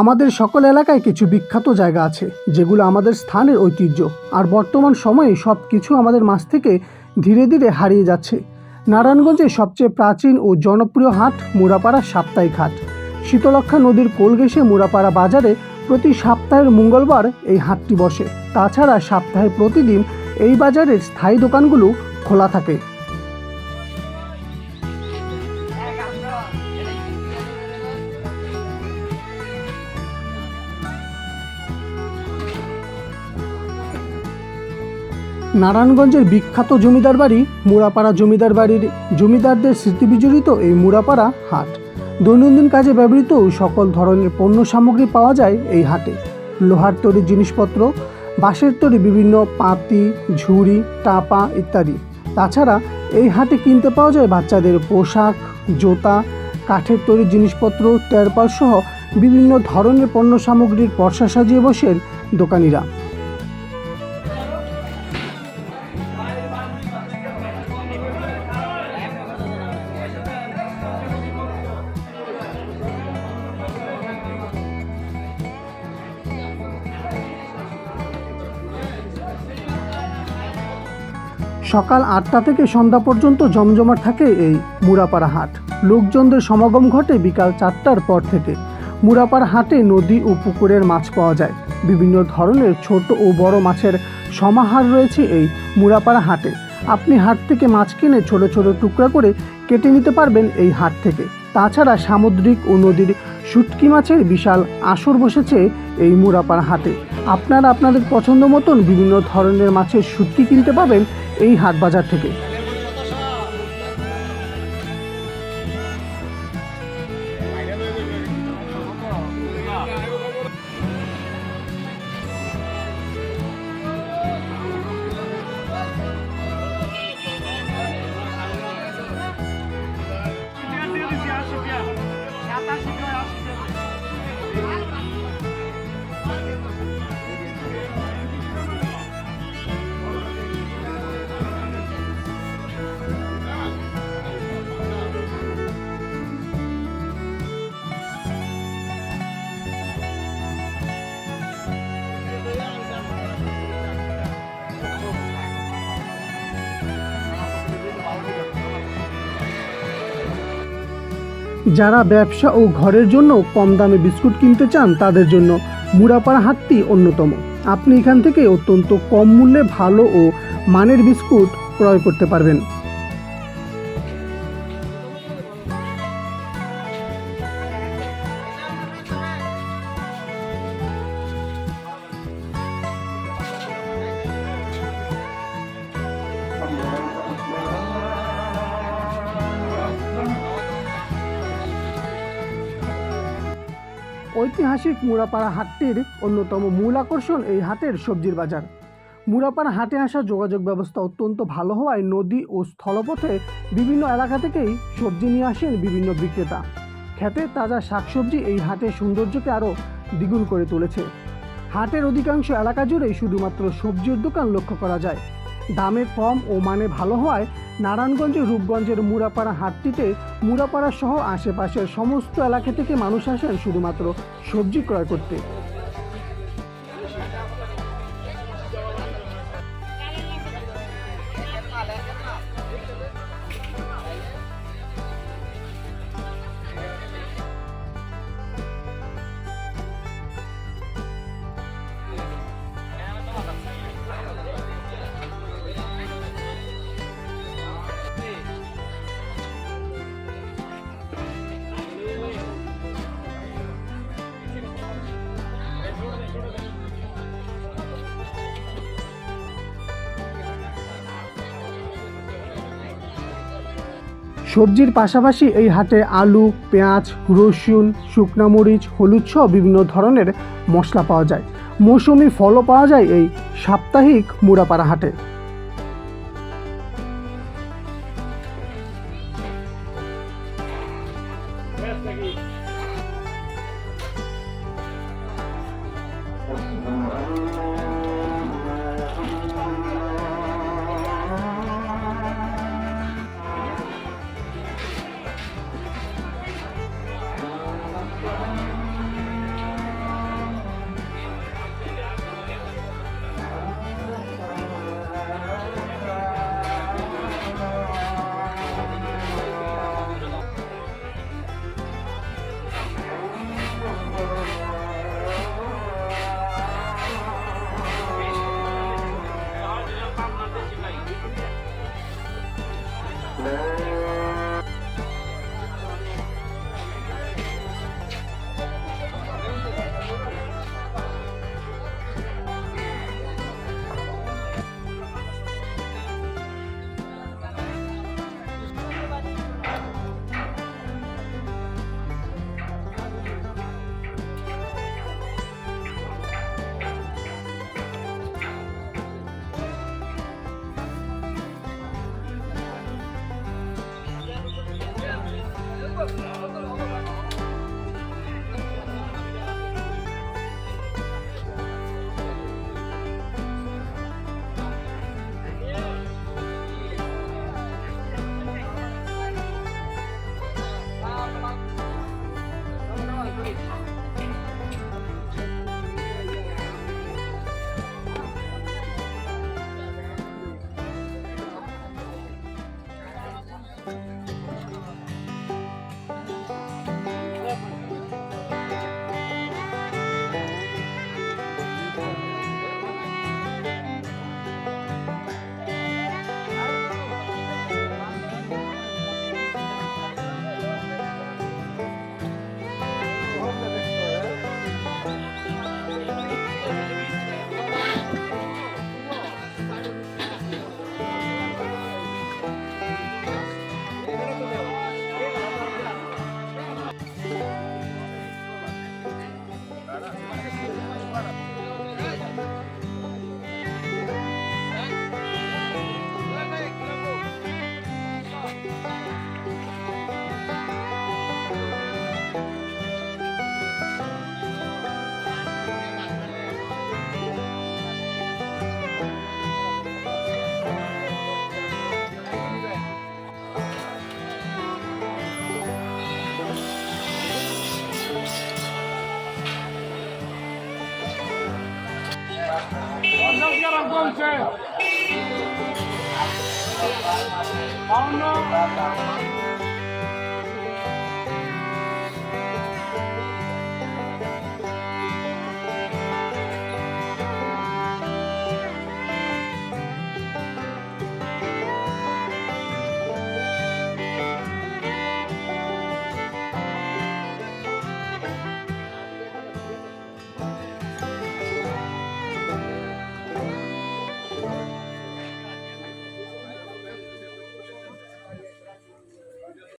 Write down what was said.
আমাদের সকল এলাকায় কিছু বিখ্যাত জায়গা আছে, যেগুলো আমাদের স্থানের ঐতিহ্য। আর বর্তমান সময়ে সব কিছু আমাদের মাছ থেকে ধীরে ধীরে হারিয়ে যাচ্ছে। নারায়ণগঞ্জের সবচেয়ে প্রাচীন ও জনপ্রিয় হাট মুরাপাড়া সাপ্তাহিক হাট। শীতলক্ষা নদীর কোল ঘেঁষে মুরাপাড়া বাজারে প্রতি সপ্তাহের মঙ্গলবার এই হাটটি বসে। তাছাড়া সপ্তাহে প্রতিদিন এই বাজারের স্থায়ী দোকানগুলো খোলা থাকে। নারায়ণগঞ্জের বিখ্যাত জমিদার বাড়ি মুরাপাড়া জমিদার বাড়ির জমিদারদের স্মৃতি বিজড়িত এই মুরাপাড়া হাট। দৈনন্দিন কাজে ব্যবহৃত সকল ধরনের পণ্য সামগ্রী পাওয়া যায় এই হাটে। লোহার তৈরি জিনিসপত্র, বাঁশের তৈরি বিভিন্ন পাতি, ঝুড়ি, টাপা ইত্যাদি। তাছাড়া এই হাটে কিনতে পাওয়া যায় বাচ্চাদের পোশাক, জুতা, কাঠের তৈরি জিনিসপত্র তেরপাল সহ বিভিন্ন ধরনের পণ্য সামগ্রীর পর্সা সাজিয়ে বসেন দোকানিরা। সকাল আটটা থেকে সন্ধ্যা পর্যন্ত জমজমাট থাকে এই মুরাপাড়া হাট। লোকজনদের সমাগম ঘটে বিকাল চারটার পর থেকে। মুরাপাড়া হাটে নদী ও পুকুরের মাছ পাওয়া যায়। বিভিন্ন ধরনের ছোট ও বড় মাছের সমাহার রয়েছে এই মুরাপাড়া হাটে। আপনি হাট থেকে মাছ কিনে ছোট ছোট টুকরা করে কেটে নিতে পারবেন এই হাট থেকে। তাছাড়া সামুদ্রিক ও নদীর শুটকি মাছের বিশাল আসর বসেছে এই মুরাপার হাটে। আপনারা আপনাদের পছন্দ মতন বিভিন্ন ধরনের মাছের শুটকি কিনতে পাবেন এই হাট বাজার থেকে। যারা ব্যবসা ও ঘরের জন্য কম দামে বিস্কুট কিনতে চান তাদের জন্য মুড়াপাড়া হাতটি অন্যতম। আপনি এখান থেকে অত্যন্ত কম মূল্যে ভালো ও মানের বিস্কুট ক্রয় করতে পারবেন। ঐতিহাসিক মুরাপাড়া হাটটির অন্যতম মূল আকর্ষণ এই হাটের সবজির বাজার। মুরাপাড়া হাটে আসা যোগাযোগ ব্যবস্থা অত্যন্ত ভালো হওয়ায় নদী ও স্থলপথে বিভিন্ন এলাকা থেকেই সবজি নিয়ে আসেন বিভিন্ন বিক্রেতা। খেতে তাজা শাকসবজি এই হাটের সৌন্দর্যকে আরও দ্বিগুণ করে তুলেছে। হাটের অধিকাংশ এলাকা জুড়েই শুধুমাত্র সবজির দোকান লক্ষ্য করা যায়। দামে কম ও মানে ভালো হওয়ায় নারায়ণগঞ্জের রূপগঞ্জের মুরাপাড়া হাটটিতে মুরাপাড়া সহ আশেপাশের সমস্ত এলাকা থেকে মানুষ আসেন শুধুমাত্র সবজি ক্রয় করতে। সবজির পাশাপাশি এই হাটে আলু, পেঁয়াজ, রসুন, শুকনা মরিচ, হলুদ সহ বিভিন্ন ধরনের মশলা পাওয়া যায় মৌসুমি ফলও পাওয়া যায় এই সাপ্তাহিক মুড়াপাড়া হাটে কমছে বাউন্ন।